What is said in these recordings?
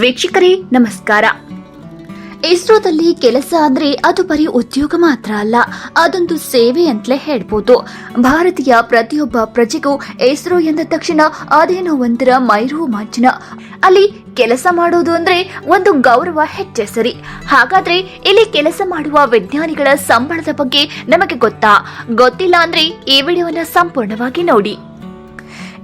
ವೀಕ್ಷಕರೇ, ನಮಸ್ಕಾರ. ಇಸ್ರೋದಲ್ಲಿ ಕೆಲಸ ಅಂದ್ರೆ ಅದು ಬರೀ ಉದ್ಯೋಗ ಮಾತ್ರ ಅಲ್ಲ, ಅದೊಂದು ಸೇವೆ ಅಂತಲೇ ಹೇಳ್ಬೋದು. ಭಾರತೀಯ ಪ್ರತಿಯೊಬ್ಬ ಪ್ರಜೆಗೂ ಇಸ್ರೋ ಎಂದ ತಕ್ಷಣ ಅದೇನೋ ಮೈರು ಮೈರೋಮಾಂಚನ ಅಲ್ಲಿ ಕೆಲಸ ಮಾಡೋದು ಅಂದ್ರೆ ಒಂದು ಗೌರವ ಹೆಚ್ಚೆ ಸರಿ. ಹಾಗಾದ್ರೆ ಇಲ್ಲಿ ಕೆಲಸ ಮಾಡುವ ವಿಜ್ಞಾನಿಗಳ ಸಂಬಳದ ಬಗ್ಗೆ ನಮಗೆ ಗೊತ್ತಾ? ಗೊತ್ತಿಲ್ಲ ಅಂದ್ರೆ ಈ ವಿಡಿಯೋನ ಸಂಪೂರ್ಣವಾಗಿ ನೋಡಿ.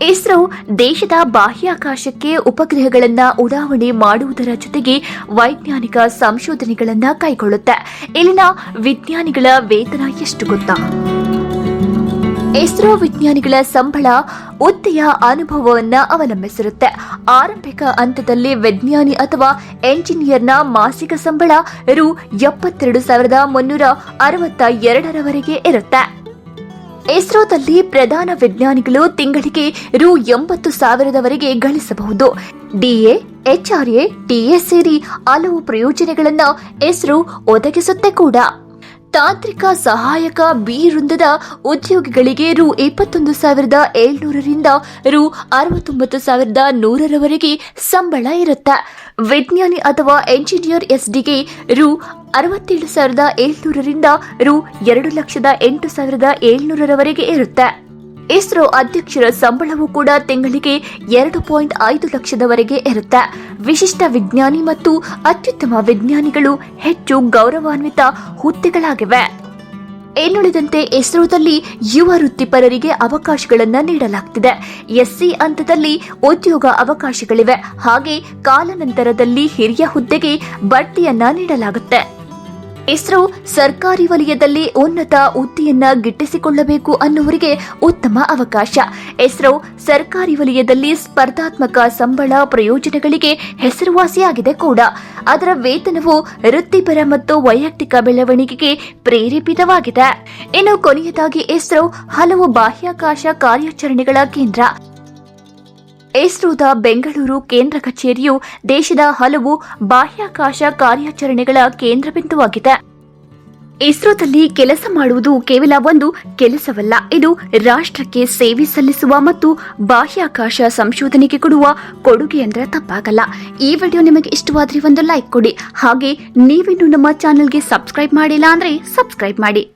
ಇಸ್ರೋ ದೇಶದ ಬಾಹ್ಯಾಕಾಶಕ್ಕೆ ಉಪಗ್ರಹಗಳನ್ನು ಉಡಾವಣೆ ಮಾಡುವುದರ ಜೊತೆಗೆ ವೈಜ್ಞಾನಿಕ ಸಂಶೋಧನೆಗಳನ್ನು ಕೈಗೊಳ್ಳುತ್ತೆ. ಇಲ್ಲಿನ ವಿಜ್ಞಾನಿಗಳ ವೇತನ ಎಷ್ಟು ಗೊತ್ತಾ? ಇಸ್ರೋ ವಿಜ್ಞಾನಿಗಳ ಸಂಬಳ ಹುದ್ದೆಯ ಅನುಭವವನ್ನು ಅವಲಂಬಿಸಿರುತ್ತೆ. ಆರಂಭಿಕ ಹಂತದಲ್ಲಿ ವಿಜ್ಞಾನಿ ಅಥವಾ ಎಂಜಿನಿಯರ್ನ ಮಾಸಿಕ ಸಂಬಳ ರು ಎಪ್ಪತ್ತೆರಡು ಸಾವಿರದ ಮುನ್ನೂರ ಅರವತ್ತ ಎರಡರವರೆಗೆ ಇರುತ್ತೆ. ಇಸ್ರೋದಲ್ಲಿ ಪ್ರಧಾನ ವಿಜ್ಞಾನಿಗಳು ತಿಂಗಳಿಗೆ ರು ಎಂಬತ್ತು ಸಾವಿರದವರೆಗೆ ಗಳಿಸಬಹುದು. ಡಿಎ ಎಚ್ಆರ್ಎ ಟಿಎ ಸೇರಿ ಹಲವು ಪ್ರಯೋಜನಗಳನ್ನು ಇಸ್ರೋ ಒದಗಿಸುತ್ತೆ ಕೂಡ. ತಾಂತ್ರಿಕ ಸಹಾಯಕ ಬಿ ವೃಂದದ ಉದ್ಯೋಗಿಗಳಿಗೆ ರು ಇಪ್ಪತ್ತೊಂದು ಸಾವಿರದ ಏಳ್ನೂರರಿಂದ ರು ಅರವತ್ತೊಂಬತ್ತು ಸಾವಿರದ ನೂರರವರೆಗೆ ಸಂಬಳ ಇರುತ್ತೆ. ವಿಜ್ಞಾನಿ ಅಥವಾ ಎಂಜಿನಿಯರ್ ಎಸ್ಡಿಗೆ ರು ಅರವತ್ತೇಳು ಸಾವಿರದ ಏಳ್ನೂರರಿಂದ ರು ಎರಡು ಲಕ್ಷದ ಎಂಟು ಸಾವಿರದ ಏಳ್ನೂರರವರೆಗೆ ಇರುತ್ತೆ. ಇಸ್ರೋ ಅಧ್ಯಕ್ಷರ ಸಂಬಳವೂ ಕೂಡ ತಿಂಗಳಿಗೆ ಎರಡು ಪಾಯಿಂಟ್ ಐದು ಲಕ್ಷದವರೆಗೆ ಇರುತ್ತೆ. ವಿಶಿಷ್ಟ ವಿಜ್ಞಾನಿ ಮತ್ತು ಅತ್ಯುತ್ತಮ ವಿಜ್ಞಾನಿಗಳು ಹೆಚ್ಚು ಗೌರವಾನ್ವಿತ ಹುದ್ದೆಗಳಾಗಿವೆ. ಇನ್ನುಳಿದಂತೆ ಇಸ್ರೋದಲ್ಲಿ ಯುವ ವೃತ್ತಿಪರರಿಗೆ ಅವಕಾಶಗಳನ್ನು ನೀಡಲಾಗ್ತಿದೆ. ಎಸ್ಸಿ ಹಂತದಲ್ಲಿ ಉದ್ಯೋಗ ಅವಕಾಶಗಳಿವೆ. ಹಾಗೆ ಕಾಲಾನಂತರದಲ್ಲಿ ಹಿರಿಯ ಹುದ್ದೆಗೆ ಬಡ್ತಿಯನ್ನ ನೀಡಲಾಗುತ್ತೆ. ಇಸ್ರೋ ಸರ್ಕಾರಿ ವಲಯದಲ್ಲಿ ಉನ್ನತ ಹುದ್ದೆಯನ್ನ ಗಿಟ್ಟಿಸಿಕೊಳ್ಳಬೇಕು ಅನ್ನುವರಿಗೆ ಉತ್ತಮ ಅವಕಾಶ. ಇಸ್ರೋ ಸರ್ಕಾರಿ ವಲಯದಲ್ಲಿ ಸ್ಪರ್ಧಾತ್ಮಕ ಸಂಬಳ ಪ್ರಯೋಜನಗಳಿಗೆ ಹೆಸರುವಾಸಿಯಾಗಿದೆ ಕೂಡ. ಅದರ ವೇತನವು ವೃತ್ತಿಪರ ಮತ್ತು ವೈಯಕ್ತಿಕ ಬೆಳವಣಿಗೆಗೆ ಪ್ರೇರೇಪಿತವಾಗಿದೆ. ಇನ್ನು ಕೊನೆಯದಾಗಿ ಇಸ್ರೋ ಹಲವು ಬಾಹ್ಯಾಕಾಶ ಕಾರ್ಯಾಚರಣೆಗಳ ಕೇಂದ್ರ. ಇಸ್ರೋದ ಬೆಂಗಳೂರು ಕೇಂದ್ರ ಕಚೇರಿಯು ದೇಶದ ಹಲವು ಬಾಹ್ಯಾಕಾಶ ಕಾರ್ಯಾಚರಣೆಗಳ ಕೇಂದ್ರ ಬಿಂದುವಾಗಿದೆ. ಇಸ್ರೋದಲ್ಲಿ ಕೆಲಸ ಮಾಡುವುದು ಕೇವಲ ಒಂದು ಕೆಲಸವಲ್ಲ, ಇದು ರಾಷ್ಟ್ರಕ್ಕೆ ಸೇವೆ ಸಲ್ಲಿಸುವ ಮತ್ತು ಬಾಹ್ಯಾಕಾಶ ಸಂಶೋಧನೆಗೆ ಕೊಡುವ ಕೊಡುಗೆ ಅಂದ್ರೆ ತಪ್ಪಾಗಲ್ಲ. ಈ ವಿಡಿಯೋ ನಿಮಗೆ ಇಷ್ಟವಾದರೆ ಒಂದು ಲೈಕ್ ಕೊಡಿ. ಹಾಗೆ ನೀವಿನ್ನು ನಮ್ಮ ಚಾನೆಲ್ಗೆ ಸಬ್ಸ್ಕ್ರೈಬ್ ಮಾಡಿಲ್ಲ ಅಂದ್ರೆ ಸಬ್ಸ್ಕ್ರೈಬ್ ಮಾಡಿ.